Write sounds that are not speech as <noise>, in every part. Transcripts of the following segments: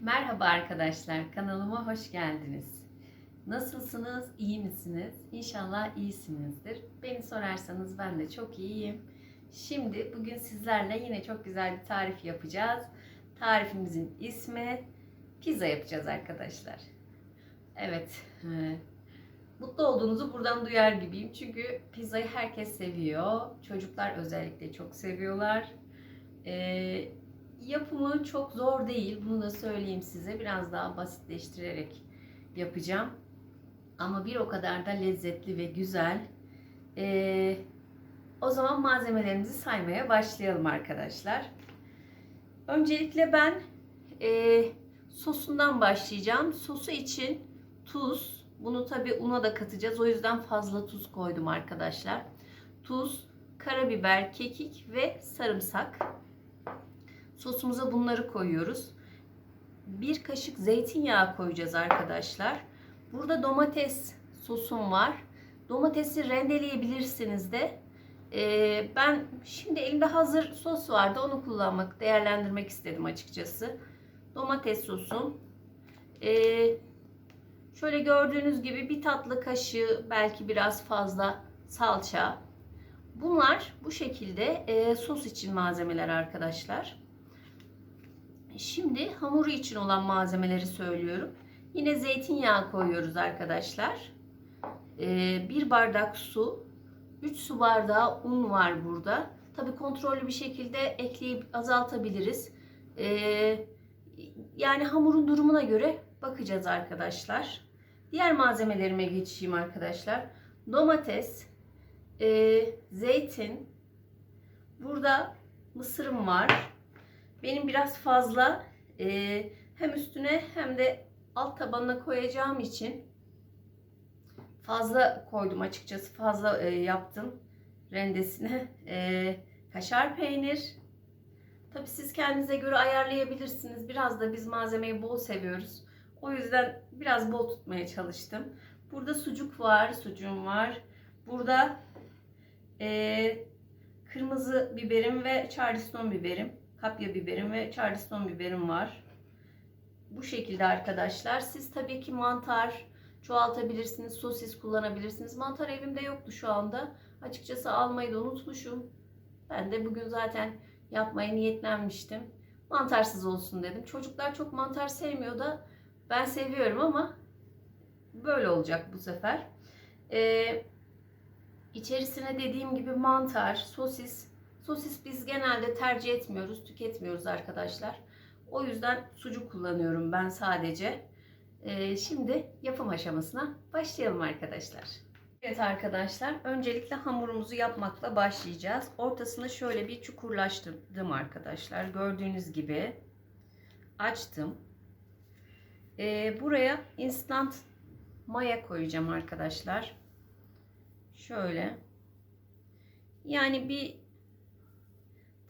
Merhaba arkadaşlar, kanalıma hoş geldiniz. Nasılsınız, iyi misiniz? İnşallah iyisinizdir. Beni sorarsanız ben de çok iyiyim. Şimdi bugün sizlerle yine çok güzel bir tarif yapacağız. Tarifimizin ismi pizza yapacağız arkadaşlar. Evet, e, mutlu olduğunuzu buradan duyar gibiyim. Çünkü pizzayı herkes seviyor. Çocuklar özellikle çok seviyorlar. Ee, yapımı çok zor değil. Bunu da söyleyeyim size. Biraz daha basitleştirerek yapacağım. Ama bir o kadar da lezzetli ve güzel. Ee, o zaman malzemelerimizi saymaya başlayalım arkadaşlar. Öncelikle ben e, sosundan başlayacağım. Sosu için tuz. Bunu tabi una da katacağız. O yüzden fazla tuz koydum arkadaşlar. Tuz, karabiber, kekik ve sarımsak. Sosumuza bunları koyuyoruz. Bir kaşık zeytinyağı koyacağız arkadaşlar. Burada domates sosum var. Domatesi rendeleyebilirsiniz de. Ee, ben şimdi elimde hazır sos vardı. Onu kullanmak, değerlendirmek istedim açıkçası. Domates sosum. Ee, şöyle gördüğünüz gibi bir tatlı kaşığı belki biraz fazla salça. Bunlar bu şekilde e, sos için malzemeler arkadaşlar. Şimdi hamuru için olan malzemeleri söylüyorum. Yine zeytinyağı koyuyoruz arkadaşlar. Ee, bir bardak su, 3 su bardağı un var burada. Tabi kontrollü bir şekilde ekleyip azaltabiliriz. Ee, yani hamurun durumuna göre bakacağız arkadaşlar. Diğer malzemelerime geçeyim arkadaşlar. Domates, e, zeytin, burada mısırım var. Benim biraz fazla e, hem üstüne hem de alt tabanına koyacağım için fazla koydum açıkçası. Fazla e, yaptım rendesine. E, kaşar peynir. Tabi siz kendinize göre ayarlayabilirsiniz. Biraz da biz malzemeyi bol seviyoruz. O yüzden biraz bol tutmaya çalıştım. Burada sucuk var, sucuğum var. Burada e, kırmızı biberim ve charleston biberim kapya biberim ve charleston biberim var. Bu şekilde arkadaşlar. Siz tabii ki mantar çoğaltabilirsiniz. Sosis kullanabilirsiniz. Mantar evimde yoktu şu anda. Açıkçası almayı da unutmuşum. Ben de bugün zaten yapmaya niyetlenmiştim. Mantarsız olsun dedim. Çocuklar çok mantar sevmiyor da ben seviyorum ama böyle olacak bu sefer. Ee, içerisine dediğim gibi mantar, sosis, Sosis biz genelde tercih etmiyoruz, tüketmiyoruz arkadaşlar. O yüzden sucuk kullanıyorum ben sadece. Ee, şimdi yapım aşamasına başlayalım arkadaşlar. Evet arkadaşlar, öncelikle hamurumuzu yapmakla başlayacağız. Ortasını şöyle bir çukurlaştırdım arkadaşlar. Gördüğünüz gibi açtım. Ee, buraya instant maya koyacağım arkadaşlar. Şöyle. Yani bir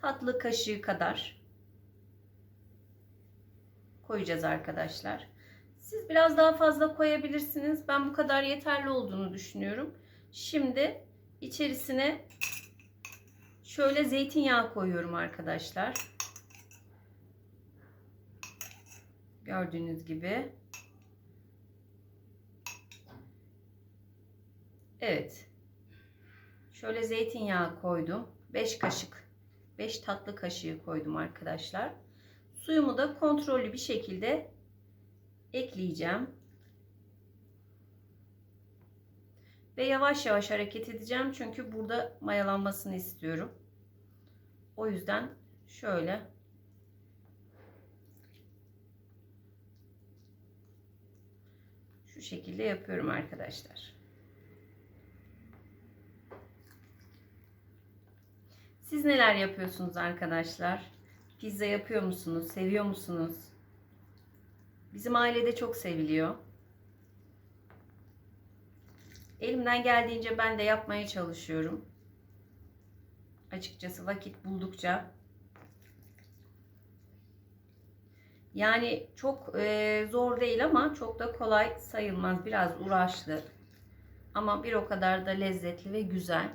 tatlı kaşığı kadar koyacağız arkadaşlar. Siz biraz daha fazla koyabilirsiniz. Ben bu kadar yeterli olduğunu düşünüyorum. Şimdi içerisine şöyle zeytinyağı koyuyorum arkadaşlar. Gördüğünüz gibi. Evet. Şöyle zeytinyağı koydum. 5 kaşık 5 tatlı kaşığı koydum arkadaşlar. Suyumu da kontrollü bir şekilde ekleyeceğim. Ve yavaş yavaş hareket edeceğim. Çünkü burada mayalanmasını istiyorum. O yüzden şöyle şu şekilde yapıyorum arkadaşlar. Siz neler yapıyorsunuz arkadaşlar? Pizza yapıyor musunuz? Seviyor musunuz? Bizim ailede çok seviliyor. Elimden geldiğince ben de yapmaya çalışıyorum. Açıkçası vakit buldukça. Yani çok e, zor değil ama çok da kolay sayılmaz. Biraz uğraşlı. Ama bir o kadar da lezzetli ve güzel.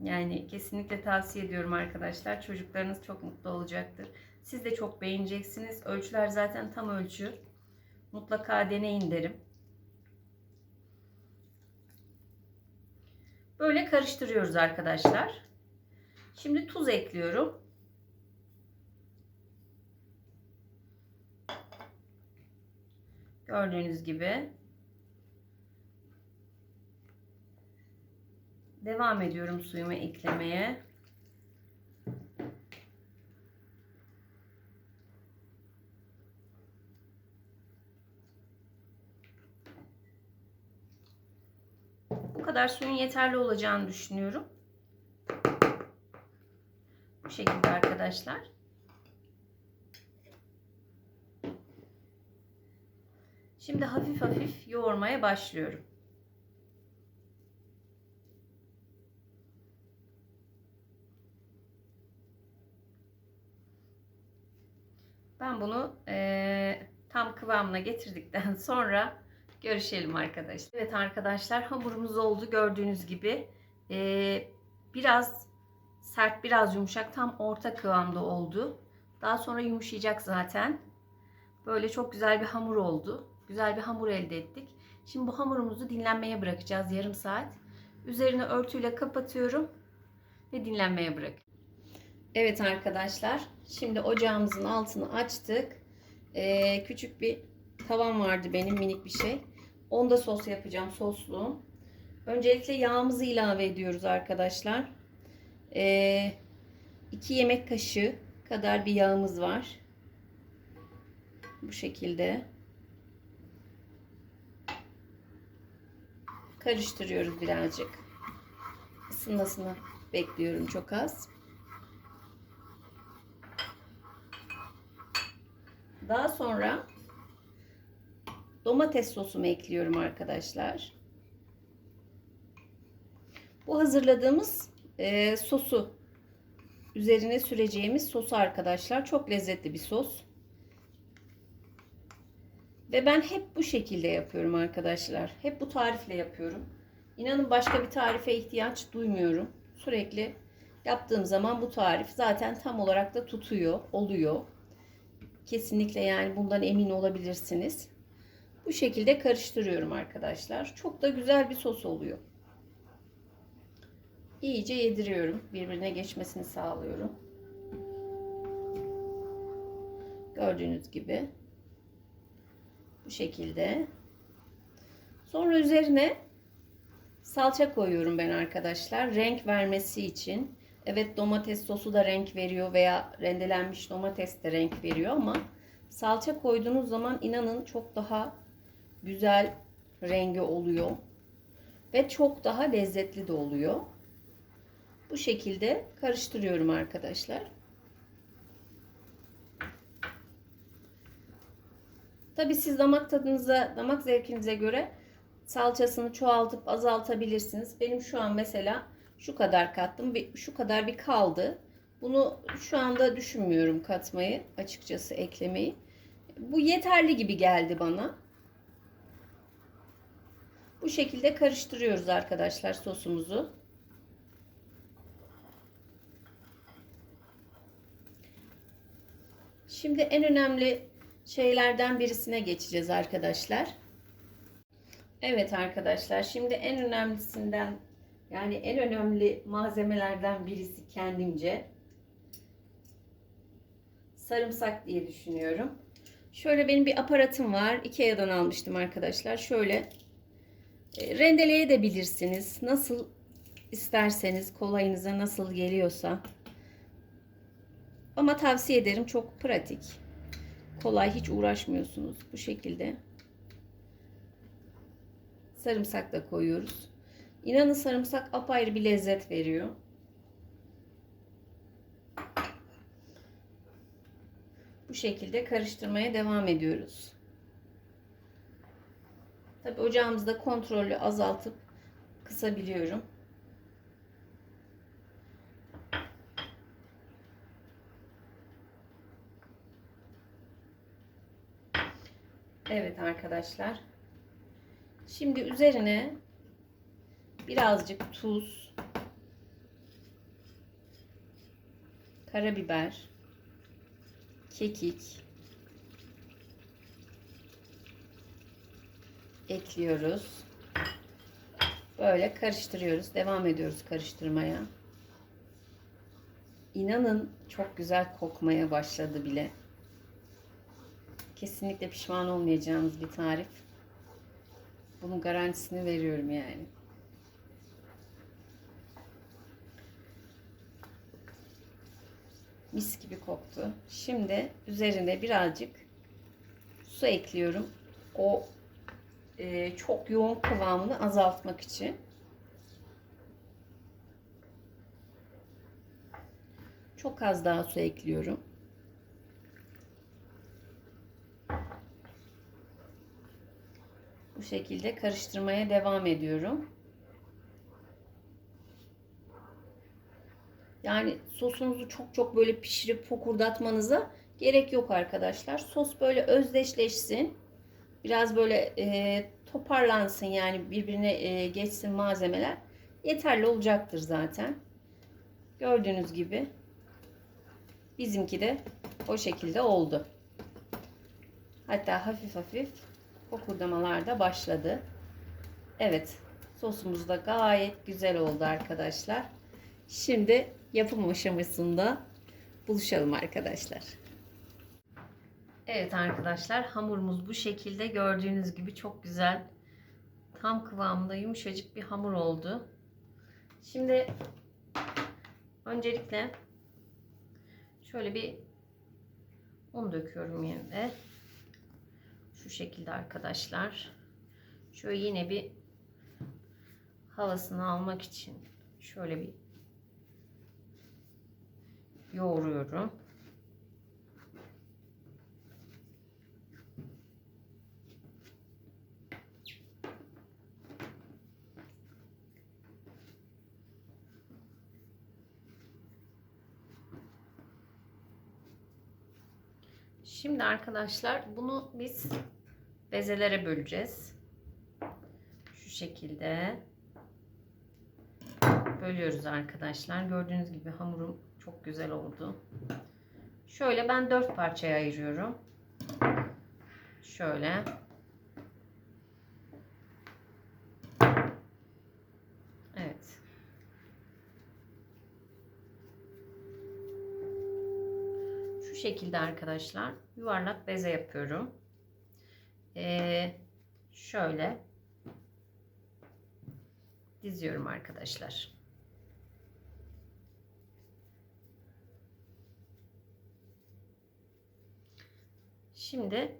Yani kesinlikle tavsiye ediyorum arkadaşlar. Çocuklarınız çok mutlu olacaktır. Siz de çok beğeneceksiniz. Ölçüler zaten tam ölçü. Mutlaka deneyin derim. Böyle karıştırıyoruz arkadaşlar. Şimdi tuz ekliyorum. Gördüğünüz gibi. Devam ediyorum suyumu eklemeye. Bu kadar suyun yeterli olacağını düşünüyorum. Bu şekilde arkadaşlar. Şimdi hafif hafif yoğurmaya başlıyorum. Ben bunu e, tam kıvamına getirdikten <laughs> sonra görüşelim arkadaşlar. Evet arkadaşlar hamurumuz oldu gördüğünüz gibi. E, biraz sert biraz yumuşak tam orta kıvamda oldu. Daha sonra yumuşayacak zaten. Böyle çok güzel bir hamur oldu. Güzel bir hamur elde ettik. Şimdi bu hamurumuzu dinlenmeye bırakacağız yarım saat. Üzerine örtüyle kapatıyorum ve dinlenmeye bırak. Evet arkadaşlar, şimdi ocağımızın altını açtık. Ee, küçük bir tavam vardı benim minik bir şey. Onda sos yapacağım soslu. Öncelikle yağımızı ilave ediyoruz arkadaşlar. Ee, 2 yemek kaşığı kadar bir yağımız var. Bu şekilde. Karıştırıyoruz birazcık. Isınmasını bekliyorum çok az. Daha sonra domates sosumu ekliyorum arkadaşlar. Bu hazırladığımız e, sosu üzerine süreceğimiz sosu arkadaşlar. Çok lezzetli bir sos. Ve ben hep bu şekilde yapıyorum arkadaşlar. Hep bu tarifle yapıyorum. İnanın başka bir tarife ihtiyaç duymuyorum. Sürekli yaptığım zaman bu tarif zaten tam olarak da tutuyor, oluyor. Kesinlikle yani bundan emin olabilirsiniz. Bu şekilde karıştırıyorum arkadaşlar. Çok da güzel bir sos oluyor. İyice yediriyorum. Birbirine geçmesini sağlıyorum. Gördüğünüz gibi. Bu şekilde. Sonra üzerine salça koyuyorum ben arkadaşlar. Renk vermesi için. Evet domates sosu da renk veriyor veya rendelenmiş domates de renk veriyor ama salça koyduğunuz zaman inanın çok daha güzel rengi oluyor. Ve çok daha lezzetli de oluyor. Bu şekilde karıştırıyorum arkadaşlar. Tabi siz damak tadınıza, damak zevkinize göre salçasını çoğaltıp azaltabilirsiniz. Benim şu an mesela şu kadar kattım. Şu kadar bir kaldı. Bunu şu anda düşünmüyorum katmayı. Açıkçası eklemeyi. Bu yeterli gibi geldi bana. Bu şekilde karıştırıyoruz arkadaşlar sosumuzu. Şimdi en önemli şeylerden birisine geçeceğiz arkadaşlar. Evet arkadaşlar şimdi en önemlisinden yani en önemli malzemelerden birisi kendimce sarımsak diye düşünüyorum. Şöyle benim bir aparatım var. Ikea'dan almıştım arkadaşlar. Şöyle e, rendeleyebilirsiniz. Nasıl isterseniz kolayınıza nasıl geliyorsa. Ama tavsiye ederim çok pratik. Kolay hiç uğraşmıyorsunuz bu şekilde. Sarımsak da koyuyoruz. İnanın sarımsak apayrı bir lezzet veriyor. Bu şekilde karıştırmaya devam ediyoruz. Tabi ocağımızda kontrollü azaltıp kısabiliyorum. Evet arkadaşlar. Şimdi üzerine birazcık tuz, karabiber, kekik ekliyoruz. Böyle karıştırıyoruz. Devam ediyoruz karıştırmaya. İnanın çok güzel kokmaya başladı bile. Kesinlikle pişman olmayacağınız bir tarif. Bunun garantisini veriyorum yani. Mis gibi koktu. Şimdi üzerine birazcık su ekliyorum. O e, çok yoğun kıvamını azaltmak için. Çok az daha su ekliyorum. Bu şekilde karıştırmaya devam ediyorum. Yani sosunuzu çok çok böyle pişirip fokurdatmanıza gerek yok arkadaşlar. Sos böyle özdeşleşsin. Biraz böyle e, toparlansın yani birbirine e, geçsin malzemeler. Yeterli olacaktır zaten. Gördüğünüz gibi bizimki de o şekilde oldu. Hatta hafif hafif fokurdamalar da başladı. Evet sosumuz da gayet güzel oldu arkadaşlar. Şimdi yapım aşamasında buluşalım arkadaşlar. Evet arkadaşlar hamurumuz bu şekilde gördüğünüz gibi çok güzel tam kıvamında yumuşacık bir hamur oldu. Şimdi öncelikle şöyle bir un döküyorum yine. Şu şekilde arkadaşlar. Şöyle yine bir havasını almak için şöyle bir yoğuruyorum. Şimdi arkadaşlar bunu biz bezelere böleceğiz. Şu şekilde bölüyoruz arkadaşlar. Gördüğünüz gibi hamurum çok güzel oldu. Şöyle ben dört parçaya ayırıyorum. Şöyle. Evet. Şu şekilde arkadaşlar yuvarlak beze yapıyorum. Ee, şöyle diziyorum arkadaşlar. Şimdi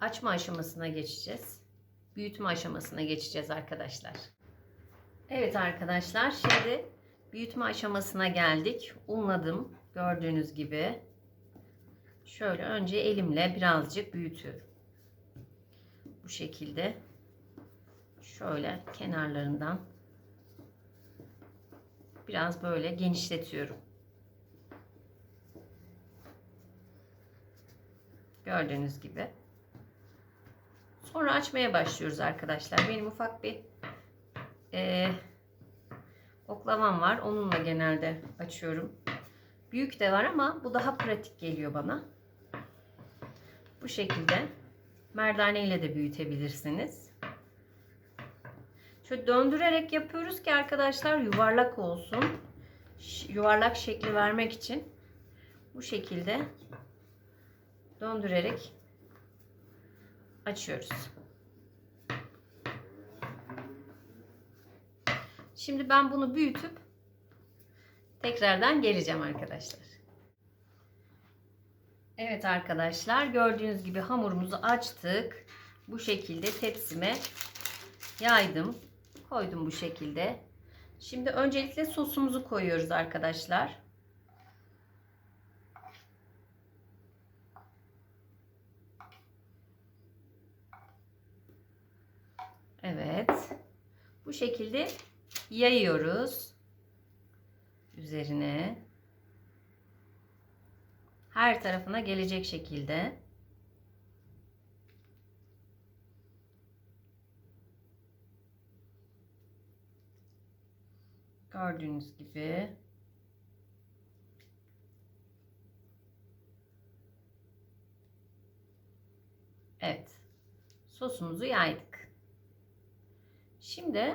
açma aşamasına geçeceğiz. Büyütme aşamasına geçeceğiz arkadaşlar. Evet arkadaşlar şimdi büyütme aşamasına geldik. Unladım gördüğünüz gibi. Şöyle önce elimle birazcık büyütüyorum. Bu şekilde. Şöyle kenarlarından biraz böyle genişletiyorum. Gördüğünüz gibi. Sonra açmaya başlıyoruz arkadaşlar. Benim ufak bir e, oklavam var. Onunla genelde açıyorum. Büyük de var ama bu daha pratik geliyor bana. Bu şekilde merdane ile de büyütebilirsiniz. Şöyle döndürerek yapıyoruz ki arkadaşlar yuvarlak olsun. Yuvarlak şekli vermek için bu şekilde döndürerek açıyoruz. Şimdi ben bunu büyütüp tekrardan geleceğim arkadaşlar. Evet arkadaşlar gördüğünüz gibi hamurumuzu açtık. Bu şekilde tepsime yaydım. Koydum bu şekilde. Şimdi öncelikle sosumuzu koyuyoruz arkadaşlar. Bu şekilde yayıyoruz üzerine her tarafına gelecek şekilde gördüğünüz gibi Evet. Sosumuzu yaydık. Şimdi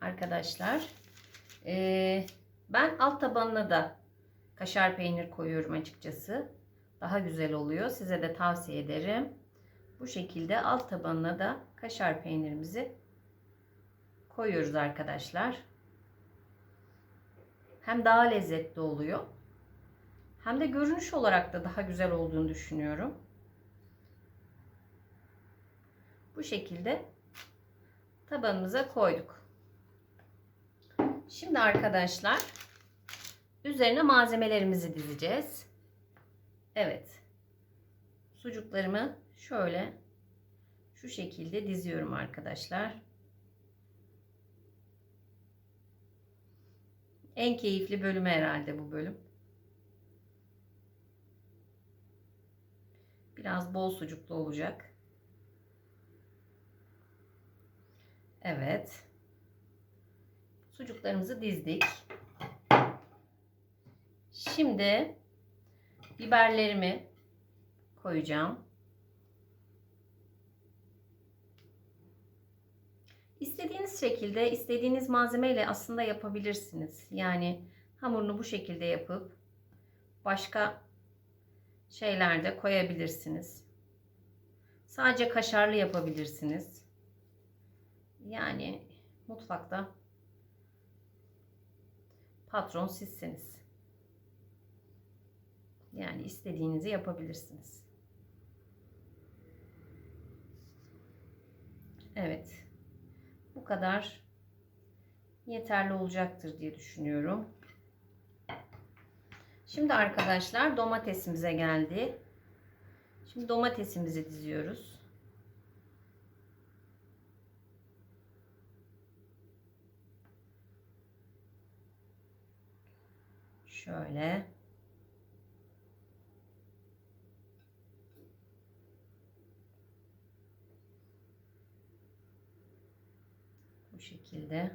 arkadaşlar eee, ben alt tabanına da kaşar peynir koyuyorum açıkçası. Daha güzel oluyor. Size de tavsiye ederim. Bu şekilde alt tabanına da kaşar peynirimizi koyuyoruz arkadaşlar. Hem daha lezzetli oluyor. Hem de görünüş olarak da daha güzel olduğunu düşünüyorum. Bu şekilde tabanımıza koyduk. Şimdi arkadaşlar üzerine malzemelerimizi dizeceğiz. Evet. Sucuklarımı şöyle şu şekilde diziyorum arkadaşlar. En keyifli bölümü herhalde bu bölüm. Biraz bol sucuklu olacak. Evet. Sucuklarımızı dizdik. Şimdi biberlerimi koyacağım. İstediğiniz şekilde, istediğiniz malzemeyle aslında yapabilirsiniz. Yani hamurunu bu şekilde yapıp başka şeyler de koyabilirsiniz. Sadece kaşarlı yapabilirsiniz. Yani mutfakta patron sizsiniz. Yani istediğinizi yapabilirsiniz. Evet. Bu kadar yeterli olacaktır diye düşünüyorum. Şimdi arkadaşlar domatesimize geldi. Şimdi domatesimizi diziyoruz. Şöyle. Bu şekilde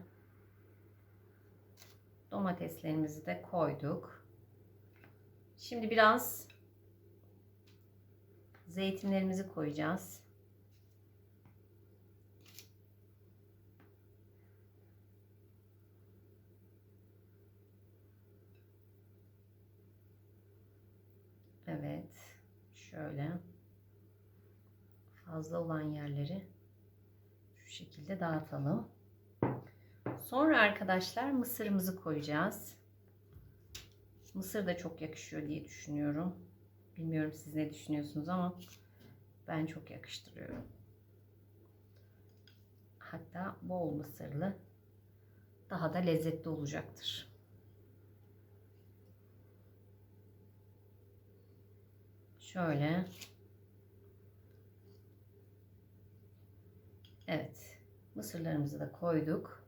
domateslerimizi de koyduk. Şimdi biraz zeytinlerimizi koyacağız. Evet. Şöyle fazla olan yerleri şu şekilde dağıtalım. Sonra arkadaşlar mısırımızı koyacağız. Mısır da çok yakışıyor diye düşünüyorum. Bilmiyorum siz ne düşünüyorsunuz ama ben çok yakıştırıyorum. Hatta bol mısırlı daha da lezzetli olacaktır. Şöyle. Evet. Mısırlarımızı da koyduk.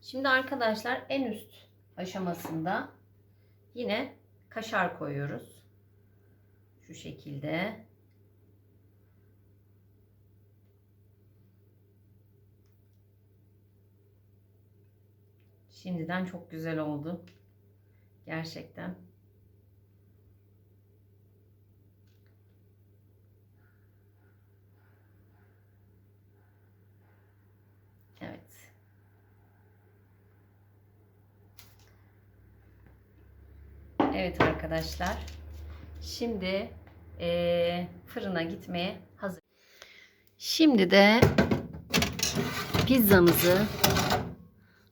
Şimdi arkadaşlar en üst aşamasında yine kaşar koyuyoruz. Şu şekilde. Şimdiden çok güzel oldu. Gerçekten. Evet. Evet arkadaşlar. Şimdi eee, fırına gitmeye hazır. Şimdi de pizzamızı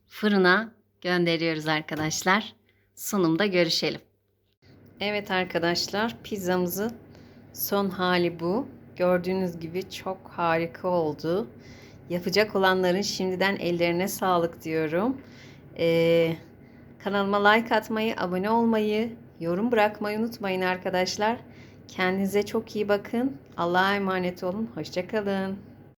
fırına gönderiyoruz arkadaşlar. Sunumda görüşelim. Evet arkadaşlar pizzamızın son hali bu. Gördüğünüz gibi çok harika oldu. Yapacak olanların şimdiden ellerine sağlık diyorum. Ee, kanalıma like atmayı, abone olmayı, yorum bırakmayı unutmayın arkadaşlar. Kendinize çok iyi bakın. Allah'a emanet olun. Hoşçakalın.